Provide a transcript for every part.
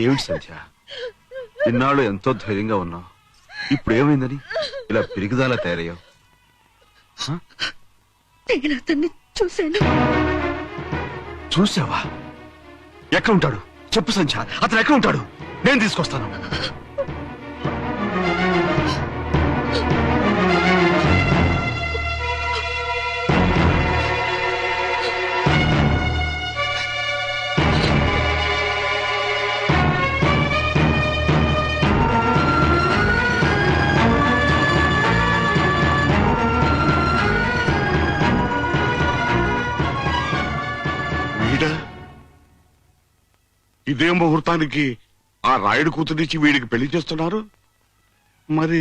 ఏమిటి సంధ్య? ఇన్నాళ్ళు ఎంతో ధైర్యంగా ఉన్నావు. ఇప్పుడు ఏమైందని? ఇలా పిరిగిదాలా తయారయ్యావు. హ? నేను అతన్ని చూశాను. చూసావా ఎక్కడ ఉంటాడు? చెప్పు సంధ్య. అతను ఎక్కడ ఉంటాడు? నేను తీసుకొస్తాను. ఇదే ముహూర్తానికి ఆ రాయుడు కూతురిచ్చి వీడికి పెళ్ళి చేస్తున్నారు? మరి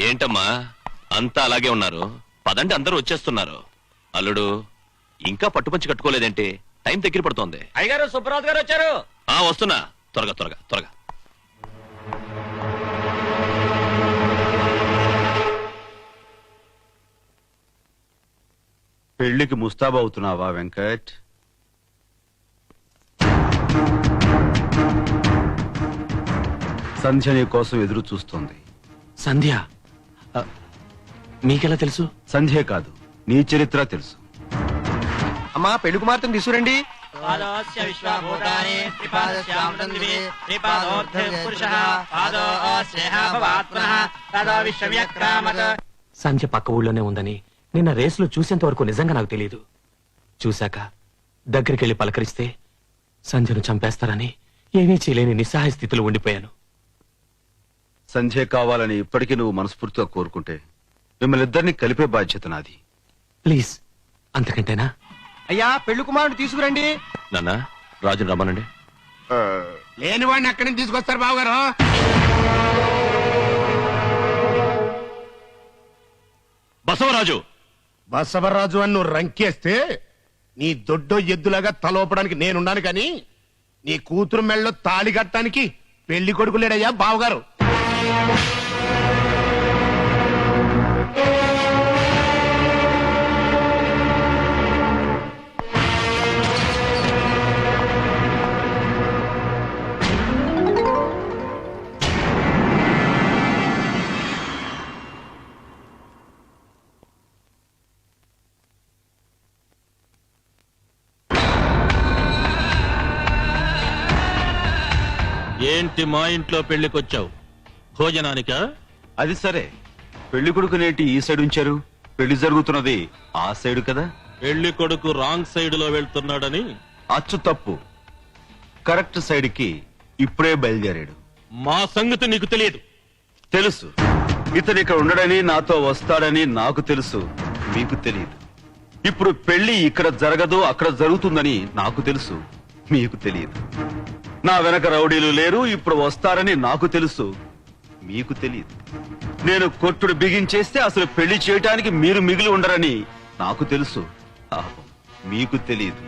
ఏంటమ్మా? అంతా అలాగే ఉన్నారు. పదండి అందరూ వచ్చేస్తున్నారు. అల్లుడు ఇంకా పట్టుపంచి కట్టుకోలేదేంటి? టైం దగ్గర పడుతోంది. అయ్యగారు సుబ్బరాజు గారు వచ్చారు. ఆ వస్తున్నా. త్వరగా త్వరగా త్వరగా. పెళ్ళికి ముస్తాబు అవుతున్నావా వెంకట్? సంధ్య నీ కోసం ఎదురు చూస్తోంది. సంధ్య? ఆ, మీకెలా తెలుసు? సంధ్య కాదు నీ చరిత్ర తెలుసు. అమ్మా పెళ్ళి కుమార్తెను తీసుకురండి. పాదోస్య విశ్వభూతాని త్రిపాదస్యామృతంద్వి త్రిపాదోర్ధ పురుషః పాదోస్యేహ భవాత్మనః తదో విశ్వవ్యక్రామత్. సంధ్య పక్క ఊళ్ళోనే ఉందని నిన్న రేసులో చూసేంత వరకు నిజంగా నాకు తెలియదు చూశాక దగ్గరికెళ్ళి పలకరిస్తే సంధ్యను చంపేస్తారని ఏమీ చేయలేని నిస్సహాయ స్థితిలో ఉండిపోయాను. సంధ్య కావాలని ఇప్పటికీ నువ్వు మనస్ఫూర్తిగా కోరుకుంటే మిమ్మల్ని ఇద్దరిని కలిపే బాధ్యత నాది. ప్లీజ్ అంతకంటేనా? అయ్యా పెళ్ళి కుమారుడు తీసుకురండి. నాన్న రాజుని రమ్మనండి. లేని వాడిని ఎక్కడి నుంచి తీసుకొస్తారు బావగారు. బసవరాజు! బసవరాజు అని నువ్వు రంకేస్తే నీ దొడ్డో ఎద్దులాగా తలోపడానికి నేనున్నాను కానీ నీ కూతురు మెళ్ళలో తాళి కట్టడానికి పెళ్ళి కొడుకు లేడయ్యా బావగారు. ఏంటి మా ఇంట్లో పెళ్ళికొచ్చావు భోజనానికా? అది సరే. పెళ్ళి కొడుకునేంటి ఈ సైడ్ ఉంచారు? పెళ్ళి జరుగుతున్నది ఆ సైడ్ కదా? పెళ్ళి కొడుకు రాంగ్ సైడ్లో వెళ్తున్నాడని? అచ్చు తప్పు. కరెక్ట్ సైడ్కి ఇప్పుడే బయలుదేరాడు. మా సంగతి నీకు తెలియదు. తెలుసు. ఇతను ఇక్కడ ఉండడని నాతో వస్తాడని నాకు తెలుసు. మీకు తెలియదు. ఇప్పుడు పెళ్ళి ఇక్కడ జరగదు అక్కడ జరుగుతుందని నాకు తెలుసు. మీకు తెలియదు. నా వెనక రౌడీలు లేరు ఇప్పుడు వస్తారని నాకు తెలుసు. మీకు తెలియదు. నేను కొట్టుడు బిగించేస్తే అసలు పెళ్ళి చేయటానికి మీరు మిగిలి ఉండరని నాకు తెలుసు. పాపం మీకు తెలియదు.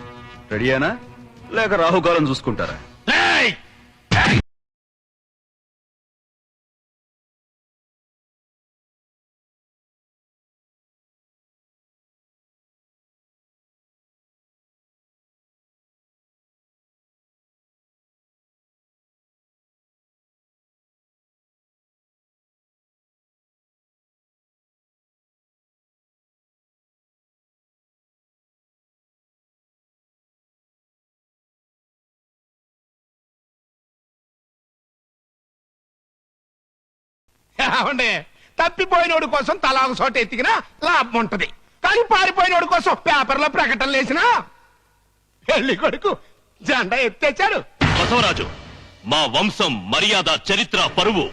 రెడీయానా లేక రాహుకాలం చూసుకుంటారా? ఏమండి? తప్పిపోయినోడి కోసం తలా ఒక చోట ఎత్తికినా లాభం ఉంటది. కానీ పారిపోయినోడి కోసం పేపర్లో ప్రకటనలు వేసినా పెళ్ళి కొడుకు జెండా ఎత్తేచాడు బసవరాజు మా వంశం మర్యాద చరిత్ర పరువు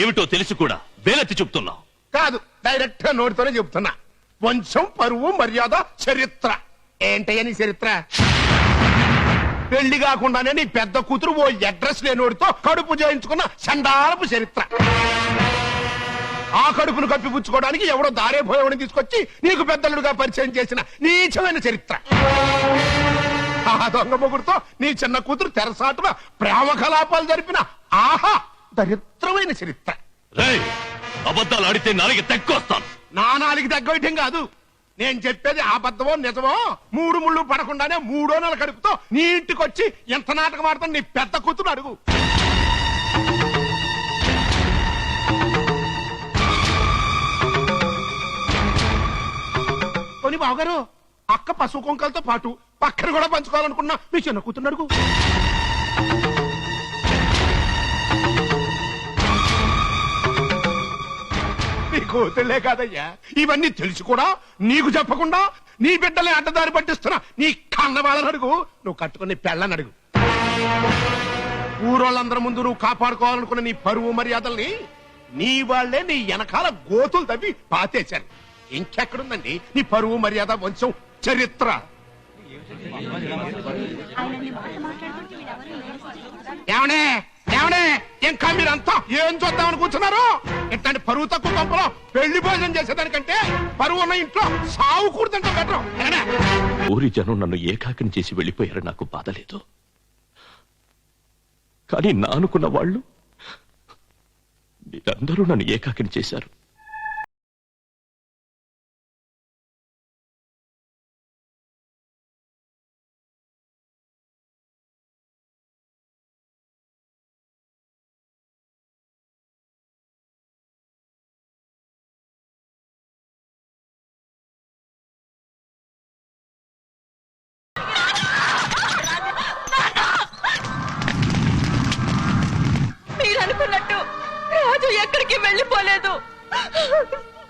ఏమిటో తెలిసి కూడా వేలెత్తి చెప్తున్నావు కాదు డైరెక్ట్గా నోటితోనే చెప్తున్నా వంశం పరువు మర్యాద చరిత్ర. ఏంటయ్యా నీ చరిత్ర? పెళ్ళి కాకుండానే నీ పెద్ద కూతురు ఓ అడ్రస్ లేనోడితో కడుపు చేయించుకున్న చండాలపు చరిత్ర. ఆ కడుపును కప్పిపుచ్చుకోవడానికి ఎవడో దారే పోయేవాడిని తీసుకొచ్చి నీకు పెద్దలుడుగా పరిచయం చేసిన నీచమైన చరిత్ర. ఆ దొంగ మొగుడుతో నీ చిన్న కూతురు తెరసాటున ప్రేమ కలాపాలు జరిపిన ఆహా దరిద్రమైన చరిత్ర. అబద్ధాలు ఆడితే నాలుగు తెక్కొస్తాను నా నాలుగు తగ్గటం కాదు. నేను చెప్పేది అబద్ధమో నిజమో మూడు ముళ్ళు పడకుండానే మూడో నెల కడుపుతో నీ ఇంటికి వచ్చి ఎంత నాటకం ఆడతాను నీ పెద్ద కూతురు అడుగు. కొని బావగారు అక్క పశువు కొంకలతో పాటు పక్కన కూడా పంచుకోవాలనుకున్నా మీ చిన్న కూతురు నీ కూతుళ్ళే కాదయ్యా. ఇవన్నీ తెలిసి కూడా నీకు చెప్పకుండా నీ బిడ్డలే అడ్డదారి పట్టిస్తున్నా నీ కన్నవాళ్ళని అడుగు. నువ్వు కట్టుకుని పెళ్ళని అడుగు. ఊరోళ్ళందరి ముందు నువ్వు కాపాడుకోవాలనుకున్న నీ పరువు మర్యాదల్ని నీ వాళ్ళే నీ వెనకాల గోతులు తవ్వి పాతేశారు. ఇంకెక్కడుందండి? నీ పరువు మర్యాద వంశం చరిత్ర. ఏమనే? ఏమనే? ఇంకా మీరంతా ఏం చూద్దామని కూర్చున్నారు? ఇట్లాంటి పరువు తక్కువ పంపలో పెళ్ళి భోజనం చేసేదానికంటే పరువు ఉన్న ఇంట్లో సావు కూడుతుంటే బెటర్. ఊరి జనం నన్ను ఏకాకిని చేసి వెళ్ళిపోయారు నాకు బాధ లేదు. కానీ నా అనుకున్న వాళ్ళు మీరందరూ నన్ను ఏకాకిని చేశారు. రాలేదు. తను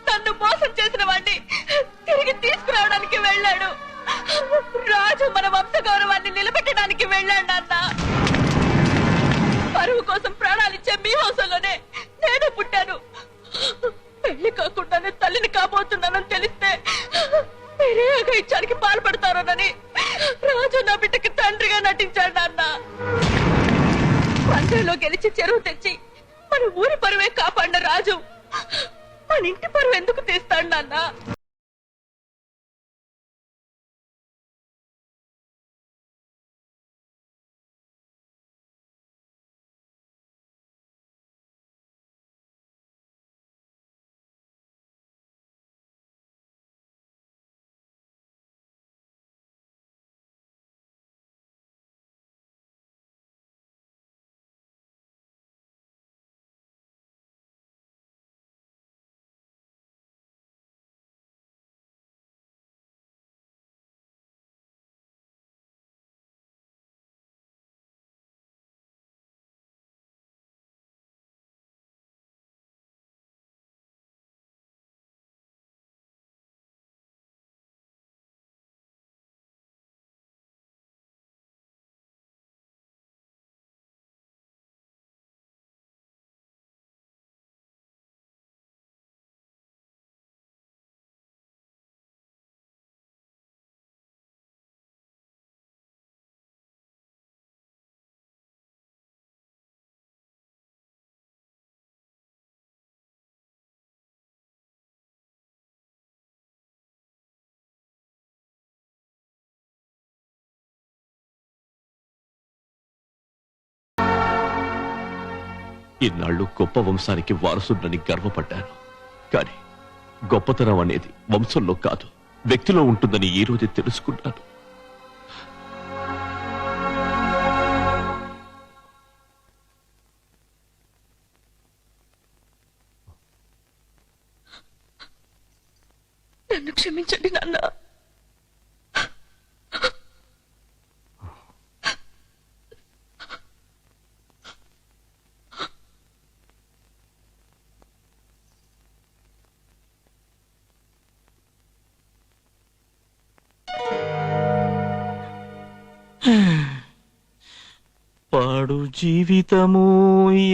నన్ను మోసం చేసిన వాడిని తిరిగి తీసుకురావడానికి వెళ్ళాడు. రాజు మన వంశ గౌరవాన్ని నిలబెట్టడానికి వెళ్ళాడు నాన్న పరువు కోసం ప్రాణాలిచ్చే మీ వంశంలోనే తీస్తాడు నాన్న ఇన్నాళ్ళు గొప్ప వంశానికి వారసుడని గర్వపడ్డాను. కానీ గొప్పతనం అనేది వంశంలో కాదు వ్యక్తిలో ఉంటుందని ఈ రోజే తెలుసుకున్నాను. నన్ను క్షమించండి నాన్న. పాడు జీవితము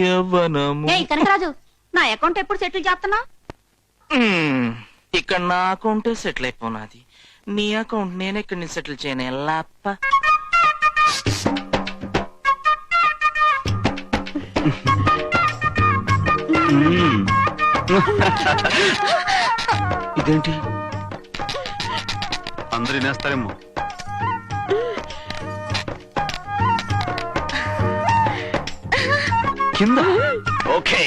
యవ్వనము. ఏయ్ కనకరాజు నా అకౌంట్ ఎప్పుడు సెటిల్ చేస్తున్నా. ఇక్కడ నా అకౌంటే సెటిల్ అయిపోనాది నీ అకౌంట్ నేను ఎక్కడి నుంచి సెటిల్ చేయను ఎల్లాప్ప ఇదేంటి? అందరు నేస్తారేమో కింద ఓకే